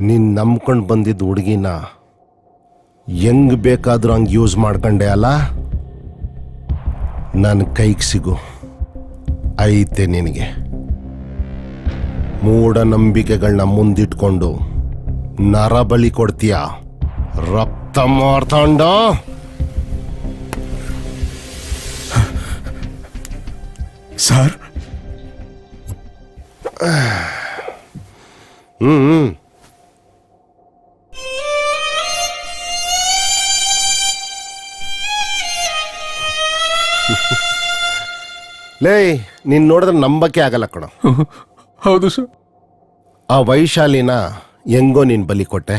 ನೀನ್ ನಂಬ್ಕೊಂಡು ಬಂದಿದ್ದ ಹುಡುಗಿನ ಹೆಂಗ್ ಬೇಕಾದ್ರೂ ಹಂಗೆ ಯೂಸ್ ಮಾಡ್ಕೊಂಡೆ ಅಲ್ಲ? ನನ್ನ ಕೈಗೆ ಸಿಗು. ಐತೆ ನಿನಗೆ. ಮೂಢನಂಬಿಕೆಗಳನ್ನ ಮುಂದಿಟ್ಕೊಂಡು ನರಬಳಿ ಕೊಡ್ತೀಯ? ರಕ್ತ ಮಾರ್ತಾಂಡ! ಸರ್? ಹ್ಮ್ ಲೇ ನೀನ್ ನೋಡಿದ್ರೆ ನಂಬಕ್ಕೆ ಆಗಲ್ಲ ಕಣ. ಹೌದು ಸರ್. ಆ ವೈಶಾಲಿನ ಹೆಂಗೋ ನೀನ್ ಬಲಿ ಕೊಟ್ಟೆ?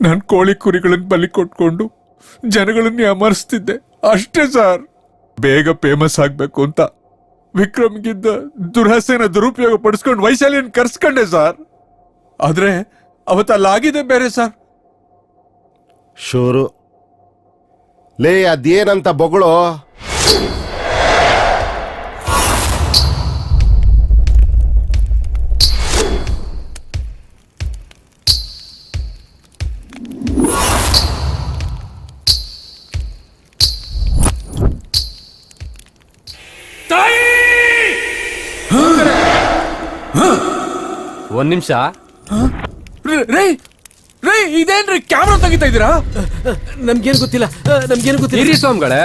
ನಾನು ಕೋಳಿ ಕುರಿಗಳನ್ನ ಬಲಿ ಕೊಟ್ಕೊಂಡು ಜನಗಳನ್ನ ಅಮರಿಸ್ತಿದ್ದೆ. ಅಷ್ಟೇ ಸರ್. ಬೇಗ ಫೇಮಸ್ ಆಗ್ಬೇಕು ಅಂತ. ವಿಕ್ರಮ್ಗಿದ್ದ ದುರಹಸೆನ ದುರುಪಯೋಗ ಪಡಿಸ್ಕೊಂಡು ವೈಶಾಲಿಯನ್ನು ಕರ್ಸ್ಕೊಂಡೆ ಸರ್. ಆದ್ರೆ ಅವತ್ತು ಅಲ್ಲಾಗಿದೆ ಬೇರೆ ಸರ್. ಶೋರು. ಲೇ ಅದೇನಂತ ಬೊಗಳು? ಒಂದ್ ನಿಮಿಷ. ರೇ ರೇ ಇದೇನ್ರಿ ಕ್ಯಾಮ್ರಾ ತೆಗಿತಾ ಇದೀರಾ ನಮ್ಗೇನು ಗೊತ್ತಿಲ್ಲ ನಮ್ಗೇನು ಗೊತ್ತಿಲ್ಲ. ಇರಿ ಸ್ವಾಮಿಗಳೇ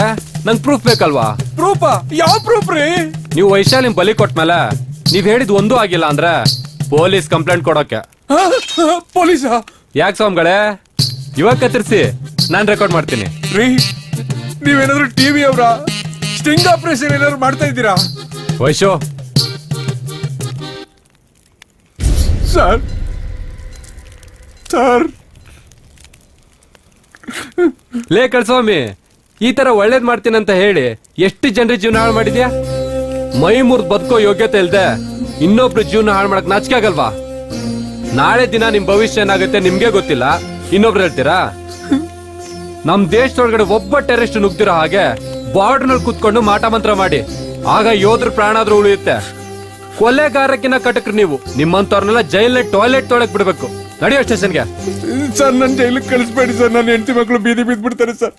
ನಂಗ್ ಪ್ರೂಫ್ ಬೇಕಲ್ವಾ? ಪ್ರೂಫ ಯಾವ ಪ್ರೂಫ್ ರೀ? ನೀವು ವೈಶಾಲಿನ್ ಬಲಿ ಕೊಟ್ಮೇಲೆ ನೀವ್ ಹೇಳಿದ್ ಒಂದೂ ಆಗಿಲ್ಲ ಅಂದ್ರೆ ಪೊಲೀಸ್ ಕಂಪ್ಲೇಂಟ್ ಕೊಡೋಕೆ. ಪೊಲೀಸ? ಯಾಕೆ ಸ್ವಾಮಿಗಳೇ? ಇವಾಗ ಕತ್ತರಿಸಿ ನಾನ್ ರೆಕಾರ್ಡ್ ಮಾಡ್ತೀನಿ. ರೀ ನೀವೇನಾದ್ರೂ ಟಿವಿ ಅವರ? ಸ್ಟಿಂಗ್ ಆಪರೇಷನ್ ಏನಾದ್ರು ಮಾಡ್ತಾ ಇದ್ದೀರಾ? ವೈಶು ಸರ್ ಸರ್ ಲೇ ಕಳ್ಸ್ವಾಮಿ, ಈ ತರ ಒಳ್ಳೇದ್ ಮಾಡ್ತೀನಿ ಅಂತ ಹೇಳಿ ಎಷ್ಟು ಜನರ ಜೀವನ ಹಾಳು ಮಾಡಿದ್ಯಾ? ಮೈ ಮುರ್ದ್ ಬದುಕೋ ಯೋಗ್ಯತೆ ಇಲ್ದೆ ಇನ್ನೊಬ್ರು ಜೀವನ ಹಾಳು ಮಾಡಕ್ ನಾಚಿಕೆ ಆಗಲ್ವಾ? ನಾಳೆ ದಿನ ನಿಮ್ ಭವಿಷ್ಯ ಏನಾಗುತ್ತೆ ನಿಮ್ಗೆ ಗೊತ್ತಿಲ್ಲ. ಇನ್ನೊಬ್ರು ಹೇಳ್ತೀರಾ? ನಮ್ ದೇಶದೊಳಗಡೆ ಒಬ್ಬ ಟೆರರಿಸ್ಟ್ ನುಗ್ತಿರೋ ಹಾಗೆ ಬಾರ್ಡರ್ನಲ್ಲಿ ಕುತ್ಕೊಂಡು ಮಾಟ ಮಂತ್ರ ಮಾಡಿ. ಆಗ ಯೋಧರ ಪ್ರಾಣ ಆದ್ರೂ ಉಳಿಯುತ್ತೆ. ಕೊಲೆಗಾರಕ್ಕಿನ ಕಟಕ್ರಿ ನೀವು. ನಿಮ್ಮಂತವ್ರನ್ನೆಲ್ಲ ಜೈಲ್ ಟಾಯ್ಲೆಟ್ ತೊಳಕ್ ಬಿಡ್ಬೇಕು. ನಡೆಯೋ ಸ್ಟೇಷನ್ಗೆ ಸರ್ ನನ್ನ ಜೈಲಿಗೆ ಕಳಿಸ್ಬೇಡಿ ಸರ್. ನನ್ನ ಹೆಂಡತಿ ಮಕ್ಕಳು ಬೀದಿ ಬಿದ್ದು ಬಿಡ್ತಾರೆ ಸರ್.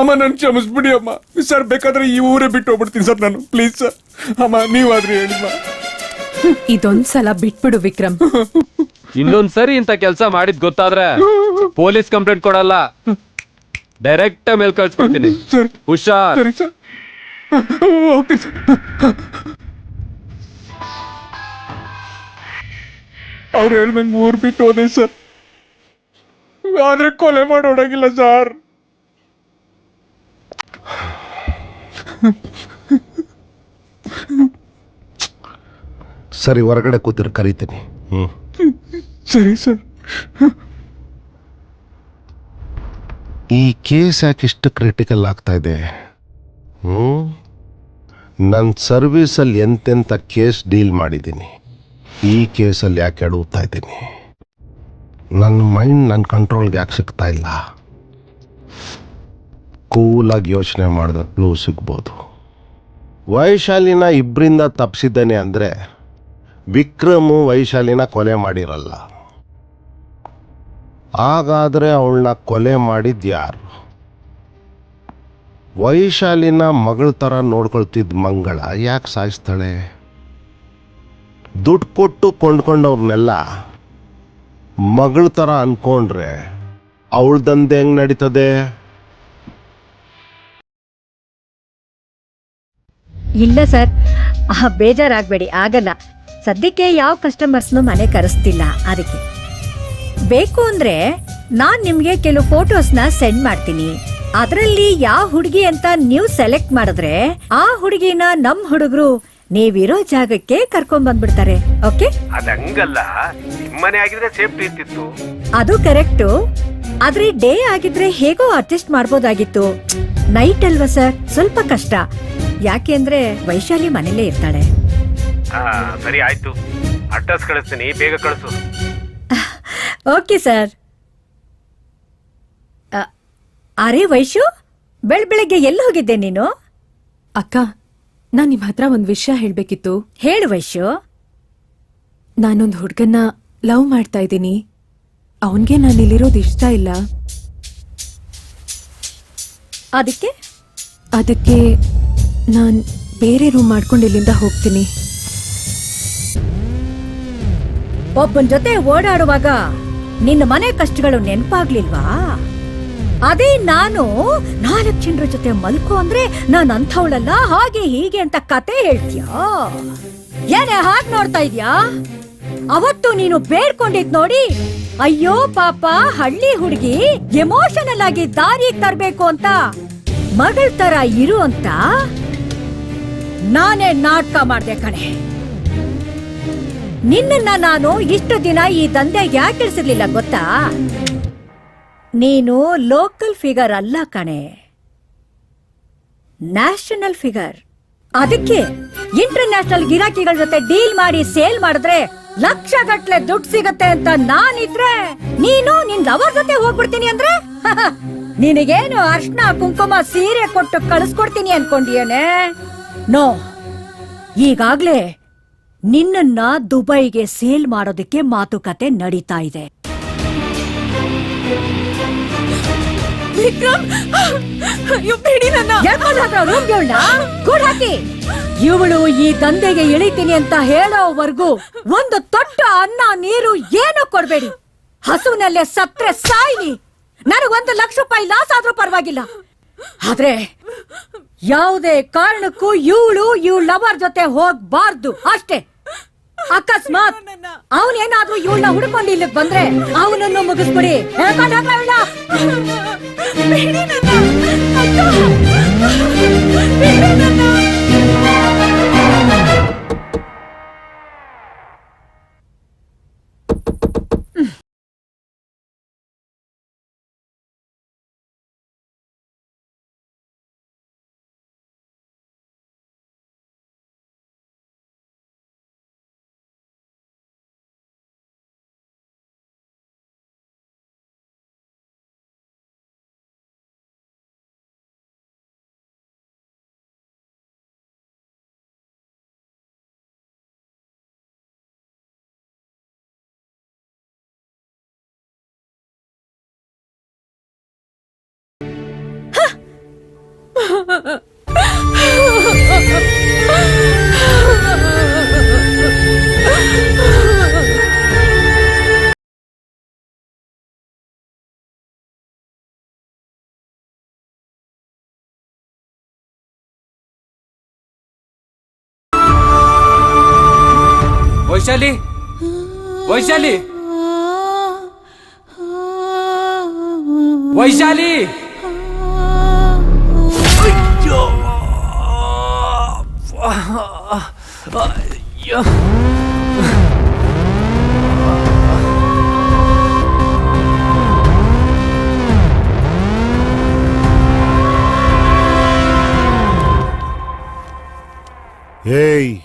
ಅಮ್ಮ ನನ್ ಕ್ಷಮಿಸ್ಬಿಡಿ ಅಮ್ಮ. ಸರ್ ಬೇಕಾದ್ರೆ ಈ ಊರೇ ಬಿಟ್ಟು ಹೋಗ್ಬಿಡ್ತೀನಿ ಸರ್ ನಾನು. Please sir. ಅಮ್ಮ ನೀವಾದ್ರೆ ಹೇಳಿಮ್ಮ ಇದೊಂದ್ಸಲ ಬಿಟ್ಬಿಡು ವಿಕ್ರಮ್. ಇನ್ನೊಂದ್ ಸರಿ ಇಂತ ಕೆಲಸ ಮಾಡಿದ್ ಗೊತ್ತಾದ್ರೆ ಪೊಲೀಸ್ ಕಂಪ್ಲೇಂಟ್ ಕೊಡಲ್ಲ. ಡೈರೆಕ್ಟ್ ಮೇಲ್ ಕಳ್ಸ್ಕೊಡ್ತೀನಿ ಸರ್ ಹುಷಾರ್. ಸರಿ ಸರ್. ಹೋಗ್ತೀನಿ ಸರ್. ಅವ್ರು ಹೇಳ್ದಂಗೆ ಊರ್ ಬಿಟ್ಟು ಹೋದೆ ಸರ್. ಆದ್ರೆ ಕೊಲೆ ಮಾಡೋಡಂಗಿಲ್ಲ ಸರ್. ಸರಿ ಹೊರಗಡೆ ಕೂತಿರು ಕರಿತೀನಿ. ಹ್ಞೂ ಸರಿ ಸರ್. ಈ ಕೇಸ್ ಯಾಕೆ ಇಷ್ಟು ಕ್ರಿಟಿಕಲ್ ಆಗ್ತಾ ಇದೆ? ಹ್ಞೂ ನನ್ನ ಸರ್ವೀಸಲ್ಲಿ ಎಂತೆಂಥ ಕೇಸ್ ಡೀಲ್ ಮಾಡಿದ್ದೀನಿ. ಈ ಕೇಸಲ್ಲಿ ಯಾಕೆ ಅಡುತ್ತಾ ಇದ್ದೀನಿ? ನನ್ನ ಮೈಂಡ್ ನನ್ನ ಕಂಟ್ರೋಲ್ಗೆ ಯಾಕೆ ಸಿಗ್ತಾ ಇಲ್ಲ? ಕೂಲಾಗಿ ಯೋಚನೆ ಮಾಡಿದ್ರೆ ಕ್ಲೂ ಸಿಗ್ಬೋದು. ವೈಶಾಲಿನ ಇಬ್ಬರಿಂದ ತಪ್ಪಿಸಿದ್ದಾನೆ ಅಂದರೆ ವಿಕ್ರಮು ವೈಶಾಲಿನ ಕೊಲೆ ಮಾಡಿರಲ್ಲ. ಹಾಗಾದರೆ ಅವಳನ್ನ ಕೊಲೆ ಮಾಡಿದ್ದು ಯಾರು? ವೈಶಾಲಿನ ಮಗಳ ಥರ ನೋಡ್ಕೊಳ್ತಿದ್ದ ಮಂಗಳ ಯಾಕೆ ಸಾಯಿಸ್ತಾಳೆ? ದುಡ್ಡು ಕೊಟ್ಟು ಕೊಂಡ್ಕೊಂಡವ್ರನ್ನೆಲ್ಲ ಮಗಳ ಥರ ಅಂದ್ಕೊಂಡ್ರೆ ಅವಳ ದಂಧೆ ಹೆಂಗೆ ನಡೀತದೆ? ಇಲ್ಲ ಸರ್ ಬೇಜಾರಾಗ್ಬೇಡಿ, ಆಗಲ್ಲ. ಸದ್ಯಕ್ಕೆ ಯಾವ ಕಸ್ಟಮರ್ಸ್ನು ಮನೆ ಕರೆಸ್ತಿಲ್ಲ ಅದಕ್ಕೆ. ಬೇಕು ಅಂದ್ರೆ ನಾನು ನಿಮಗೆ ಕೆಲವು ಫೋಟೋಸ್ನ ಸೆಂಡ್ ಮಾಡ್ತೀನಿ. ಅದರಲ್ಲಿ ಯಾವ ಹುಡುಗಿ ಅಂತ ನೀವು ಸೆಲೆಕ್ಟ್ ಮಾಡಿದ್ರೆ ಆ ಹುಡುಗಿನ ನಮ್ಮ ಹುಡುಗರು ನೀವಿರೋ ಜಾಗಕ್ಕೆ ಕರ್ಕೊಂಡ್ ಬಂದ್ಬಿಡ್ತಾರೆ ಓಕೆ? ಅದಂಗಲ್ಲ ನಿಮ್ಮನೆ ಆಗಿದ್ರೆ ಸೇಫ್ಟಿ ಇರ್ತಿತ್ತು. ಅದು ಕರೆಕ್ಟು. ಆದ್ರೆ ಡೇ ಆಗಿದ್ರೆ ಹೇಗೋ ಅಡ್ಜಸ್ಟ್ ಮಾಡ್ಬೋದಾಗಿತ್ತು. ನೈಟ್ ಅಲ್ವಾ ಸರ್? ಸ್ವಲ್ಪ ಕಷ್ಟ. ಯಾಕೆಂದ್ರೆ ವೈಶಾಲಿ ಮನೇಲೇ ಇರ್ತಾಳೆ. ಆ, ಸರಿ ಆಯ್ತು. ಅಡ್ರೆಸ್ ಕಳಿಸ್ತೀನಿ ಬೇಗ ಕಳಿಸು. Okay sir. ಅ, ಅರೆ ವೈಶು ಬೆಳ್ ಬೆಳಗ್ಗೆ ಎಲ್ಲಿ ಹೋಗಿದ್ದೆ ನೀನು? ಅಕ್ಕ ನಾನ್ ನಿಮ್ ಹತ್ರ ಒಂದ್ ವಿಷಯ ಹೇಳ್ಬೇಕಿತ್ತು. ಹೇಳು ವೈಶ್ಯು. ನಾನೊಂದ್ ಹುಡ್ಗನ್ನ ಲವ್ ಮಾಡ್ತಾ ಇದ್ದೀನಿ. ಅವನ್ಗೆ ನಾನು ಇಲ್ಲಿರೋದು ಇಷ್ಟ ಇಲ್ಲ. ಅದಕ್ಕೆ? ಅದಕ್ಕೆ ನಾನ್ ಬೇರೆ ರೂಮ್ ಮಾಡ್ಕೊಂಡು ಇಲ್ಲಿಂದ ಹೋಗ್ತೀನಿ. ಒಬ್ಬನ ಜೊತೆ ಓಡಾಡುವಾಗ ನಿನ್ನ ಮನೆ ಕಷ್ಟಗಳು ನೆನಪಾಗ್ಲಿಲ್ವಾ? ಅದೇ ನಾನು ನಾಲ್ಕು ಜನರ ಜೊತೆ ಮಲ್ಕೋ ಅಂದ್ರೆ ನಾನ್ ಅಂಥವಳಲ್ಲ, ಹಾಗೆ ಹೀಗೆ ಅಂತ ಕತೆ ಹೇಳ್ತೀಯಾ? ಏನೇ ಹಾಗೆ ನೋಡ್ತಾ ಇದ್ಯಾ? ಅವತ್ತು ನೀನು ಬೇಡ್ಕೊಂಡಿದ್ ನೋಡಿ, ಅಯ್ಯೋ ಪಾಪ, ಹಳ್ಳಿ ಹುಡುಗಿ ಎಮೋಷನಲ್ ಆಗಿ ದಾರಿ ತರಬೇಕು ಅಂತ ಮಗಳ ತರ ಇರು ಅಂತ ನಾನೇ ನಾಟಕ ಮಾಡ್ದೆ ಕಣೆ. ನಿನ್ನನ್ನ ನಾನು ಇಷ್ಟು ದಿನ ಈ ದಂಧೆಗೆ ಯಾಕೆ ಇಳಿಸಿರ್ಲಿಲ್ಲ ಗೊತ್ತಾ? ನೀನು ಲೋಕಲ್ ಫಿಗರ್ ಅಲ್ಲ ಕಣೆ. ನ್ಯಾಷನಲ್ ಫಿಗರ್ ಅದಕ್ಕೆ ಇಂಟರ್ನ್ಯಾಷನಲ್ ಗಿರಾಕಿಗಳ ಜೊತೆ ಡೀಲ್ ಮಾಡಿ ಸೇಲ್ ಮಾಡಿದ್ರೆ ಲಕ್ಷ ಗಟ್ಲೆ ದುಡ್ಡು ಸಿಗತ್ತೆ ಅಂತ ನಾನಿದ್ರೆ ನೀನು ನಿನ್ ಲವರ್ ಜೊತೆ ಹೋಗ್ಬಿಡ್ತೀನಿ ಅಂದ್ರೆ? ನಿನಗೇನು ಅರ್ಶನ, ಕುಂಕುಮ, ಸೀರೆ ಕೊಟ್ಟು ಕಳಿಸ್ಕೊಡ್ತೀನಿ ಅನ್ಕೊಂಡಿಯೇನೆ? ನೋ ಈಗಾಗ್ಲೇ ನಿನ್ನ ದುಬೈಗೆ ಸೇಲ್ ಮಾಡೋದಕ್ಕೆ ಮಾತುಕತೆ ನಡೀತಾ ಇದೆ. ನನ್ನ. ಕೂಡ ಇವಳು ಈ ದಂಧೆಗೆ ಇಳಿತೀನಿ ಅಂತ ಹೇಳೋವರೆಗೂ ಒಂದು ತೊಟ್ಟ ಅನ್ನ ನೀರು ಏನು ಕೊಡ್ಬೇಡಿ. ಹಸುವಿನಲ್ಲೇ ಸತ್ರೆ ಸಾಯ್ಲಿ. ನನಗೊಂದು ಲಕ್ಷ ರೂಪಾಯಿ ಲಾಸ್ ಆದ್ರೂ ಪರವಾಗಿಲ್ಲ. ಆದ್ರೆ ಯಾವುದೇ ಕಾರಣಕ್ಕೂ ಇವಳು, ಇವಳ ಲವರ್ ಜೊತೆ ಹೋಗ್ಬಾರ್ದು, ಅಷ್ಟೇ. ಅಕಸ್ಮಾತ್ ಅವನೇನಾದ್ರೂ ಇವಳನ್ನ ಹುಡ್ಕೊಂಡು ಇಲ್ಲಿಗೆ ಬಂದ್ರೆ ಅವನನ್ನು ಮುಗಿಸ್ಬಿಡಿ. ಹೇಳ್ಕೊಂಡ್. ವೈಶಾಲಿ ವೈಶಾಲಿ ವೈಶಾಲಿ ಏಯ್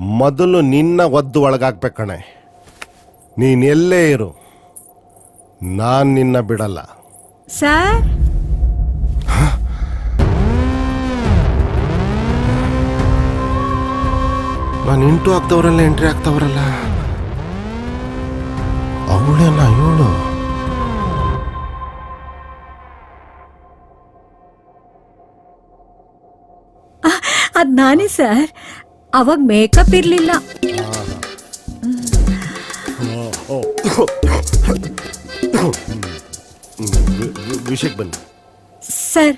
ಮೊದಲು ನಿನ್ನ ಒದ್ದು ಒಳಗಾಗ್ಬೇಕು ಕಣೆ. ನೀನೆಲ್ಲೇ ಇರು. ನಾನ್ ನಿನ್ನ ಬಿಡಲ್ಲ. ಸರ್? ನಾನು ಇಂಟು ಆಗ್ತವ್ರಲ್ಲ ಎಂಟ್ರಿ ಆಗ್ತವ್ರಲ್ಲ. ಅವಳೇನ ಇವಳು. ಅದ್ ನಾನೇ ಸರ್. ಅವಾಗ ಮೇಕಪ್ ಇರ್ಲಿಲ್ಲ. ವಿಷಯಕ್ಕೆ ಬನ್ನಿ. ಸರ್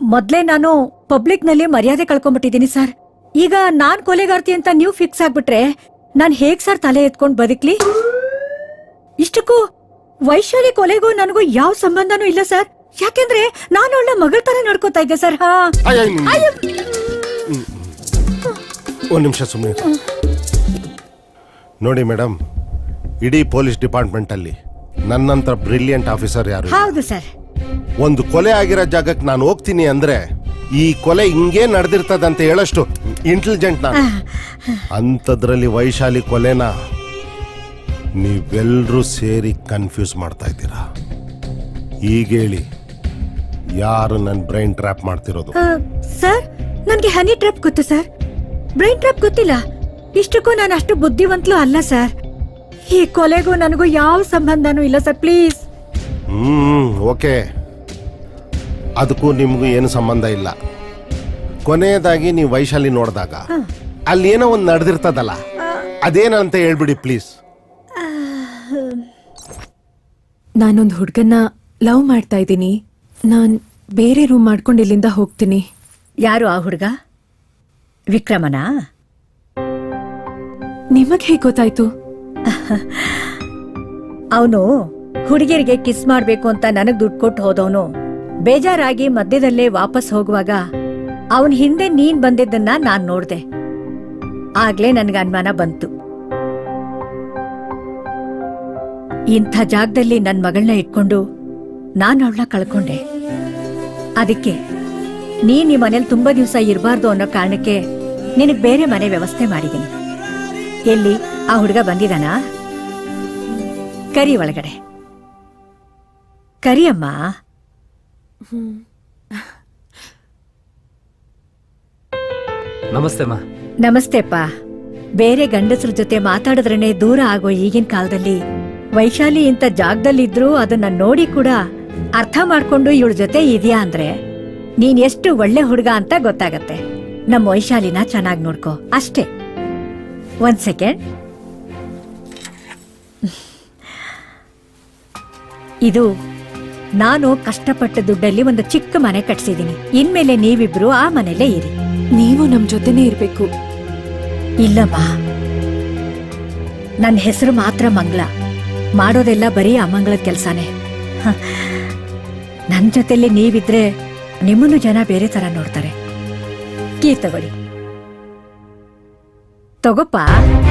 ಮೊದಲೇ ನಾನು ಪಬ್ಲಿಕ್ನಲ್ಲಿ ಮರ್ಯಾದೆ ಕಳ್ಕೊಂಡ್ಬಿಟ್ಟಿದ್ದೀನಿ ಸರ್. ಈಗ ನಾನ್ ಕೊಲೆಗಾರ್ತಿ ಅಂತ ನೀವು ಫಿಕ್ಸ್ ಆಗ್ಬಿಟ್ರೆ ನಾನ್ ಹೇಗ್ ಸರ್ ತಲೆ ಎತ್ಕೊಂಡ್ ಬದುಕ್ಲಿ? ಇಷ್ಟಕ್ಕೂ ವೈಶಾಲಿ ಕೊಲೆಗೂ ನನಗೂ ಯಾವ ಸಂಬಂಧನೂ ಇಲ್ಲ ಸರ್. ಯಾಕೆಂದ್ರೆ ನಾನು ಅವಳ ಮಗಳ ತರ ನಡ್ಕೋತಾ ಇದ್ದೆ ಸರ್. ಹಾ. ಅಯ್ಯ. ಒಂದ್ ನಿಮಿಷ ಸುಮ್ಮನೆ ನೋಡಿ ಮೇಡಮ್ ಇಡೀ ಪೊಲೀಸ್ ಡಿಪಾರ್ಟ್ಮೆಂಟ್ ಅಲ್ಲಿ ನನ್ನಂತ ಬ್ರಿಲಿಯಂಟ್ ಆಫೀಸರ್ ಯಾರು ಇಲ್ಲ. ಹೌದು ಸರ್. ಒಂದು ಕೊಲೆ ಆಗಿರೋ ಜಾಗಕ್ಕೆ ನಾನು ಹೋಗ್ತೀನಿ ಅಂದ್ರೆ ಈ ಕೊಲೆ ಹಿಂಗೇ ನಡೆದಿರ್ತದಂತ ಹೇಳಷ್ಟು. ಇಂಟೆಲಿಜೆಂಟ್ ನಾನು. ಅಂಥದ್ರಲ್ಲಿ ವೈಶಾಲಿ ಕೊಲೆನ ನೀವೆಲ್ಲರೂ ಸೇರಿ ಕನ್ಫ್ಯೂಸ್ ಮಾಡ್ತಾ ಇದ್ದೀರಾ? ಈಗ ಹೇಳಿ ಯಾರು ನನ್ನ ಬ್ರೈನ್ ಟ್ರ್ಯಾಪ್ ಮಾಡ್ತಿರೋದು? ಸರ್ ನನಗೆ ಹನಿ ಟ್ರ್ಯಾಪ್ ಗೊತ್ತು ಸರ್. ಬ್ರೈನ್ ಟ್ರ್ಯಾಪ್ ಗೊತ್ತಿಲ್ಲ. ಇಷ್ಟಕ್ಕೂ ನಾನು ಅಷ್ಟು ಬುದ್ಧಿವಂತಲೂ ಅಲ್ಲ ಸರ್. ಈ ಕೊಲೆಗೂ ನನಗೂ ಯಾವ ಸಂಬಂಧನೂ ಇಲ್ಲ ಸರ್. Please hmm okay. ಅದಕ್ಕೂ ನಿಮಗೂ ಏನು ಸಂಬಂಧ ಇಲ್ಲ. ಕೊನೆಯದಾಗಿ ನೀವು ವೈಶಾಲಿ ನೋಡಿದಾಗ ಅಲ್ಲಿ ಏನೋ ಒಂದು ನಡೆದಿರ್ತದಲ್ಲ? ಅದೇನಂತ ಹೇಳ್ಬಿಡಿ ಪ್ಲೀಸ್. ನಾನೊಂದು ಹುಡುಗನ್ನ ಲವ್ ಮಾಡ್ತಾ ಇದ್ದೀನಿ. ನಾನು ಬೇರೆ ರೂಮ್ ಮಾಡ್ಕೊಂಡು ಇಲ್ಲಿಂದ ಹೋಗ್ತೀನಿ. ಯಾರು ಆ ಹುಡುಗ? ವಿಕ್ರಮನಾ? ನಿಮಗೆ ಹೇಗೆ ಗೊತ್ತಾಯ್ತು? ಅವನು ಹುಡುಗಿಯರಿಗೆ ಕಿಸ್ ಮಾಡ್ಬೇಕು ಅಂತ ನನಗ್ ದುಡ್ಡು ಕೊಟ್ಟು ಹೋದವನು. ಬೇಜಾರಾಗಿ ಮಧ್ಯದಲ್ಲೇ ವಾಪಸ್ ಹೋಗುವಾಗ ಅವನ್ ಹಿಂದೆ ನೀನ್ ಬಂದಿದ್ದನ್ನ ನಾನ್ ನೋಡ್ದೆ. ಆಗ್ಲೇ ನನ್ಗೆ ಅನುಮಾನ ಬಂತು. ಇಂಥ ಜಾಗದಲ್ಲಿ ನನ್ ಮಗಳನ್ನ ಇಟ್ಕೊಂಡು ನಾನು ಅವಳನ್ನ ಕಳ್ಕೊಂಡೆ. ಅದಕ್ಕೆ ನೀನ್ ಈ ಮನೇಲಿ ತುಂಬಾ ದಿವಸ ಇರಬಾರ್ದು ಅನ್ನೋ ಕಾರಣಕ್ಕೆ ನಿನಗೆ ಬೇರೆ ಮನೆ ವ್ಯವಸ್ಥೆ ಮಾಡಿದ್ದೀನಿ ಎಲ್ಲಿ? ಆ ಹುಡುಗ ಬಂದಿದಾನಾ? ಕರಿ ಒಳಗಡೆ. ಕರಿಯಮ್ಮ. ನಮಸ್ತೆ ಮಾ. ನಮಸ್ತೆಪ್ಪ. ಬೇರೆ ಗಂಡಸ್ರ ಜೊತೆ ಮಾತಾಡಿದ್ರೇನೆ ದೂರ ಆಗೋ ಈಗಿನ ಕಾಲದಲ್ಲಿ. ವೈಶಾಲಿ ಇಂಥ ಜಾಗದಲ್ಲಿದ್ರೂ ಅದನ್ನ ನೋಡಿ ಕೂಡ ಅರ್ಥ ಮಾಡ್ಕೊಂಡು ಇವಳ ಜೊತೆ ಇದೆಯಾ ಅಂದ್ರೆ? ನೀನ್ ಎಷ್ಟು ಒಳ್ಳೆ ಹುಡುಗ ಅಂತ ಗೊತ್ತಾಗತ್ತೆ. ನಮ್ಮ ವೈಶಾಲಿನ ಚೆನ್ನಾಗಿ ನೋಡ್ಕೋ. ಅಷ್ಟೇ. ಒಂದ್ ಸೆಕೆಂಡ್. ಇದು ನಾನು ಕಷ್ಟಪಟ್ಟ ದುಡ್ಡಲ್ಲಿ ಒಂದು ಚಿಕ್ಕ ಮನೆ ಕಟ್ಸಿದೀನಿ. ಇನ್ಮೇಲೆ ನೀವಿಬ್ರು ಆ ಮನೇಲೇ ಇರಿ. ನೀವು ನಮ್ ಜೊತೆನೇ ಇರ್ಬೇಕು. ಇಲ್ಲಮ್ಮ. ನನ್ನ ಹೆಸರು ಮಾತ್ರ ಮಂಗಳ ಮಾಡೋದೆಲ್ಲ ಬರೀ ಅಮಂಗಳದ ಕೆಲಸನೇ. ನನ್ನ ಜೊತೆಲಿ ನೀವಿದ್ರೆ ನಿಮ್ಮನ್ನು ಜನ ಬೇರೆ ತರ ನೋಡ್ತಾರೆ. ಕೀ ತಗೊಳ್ಳಿ. ತಗೋಪ್ಪ.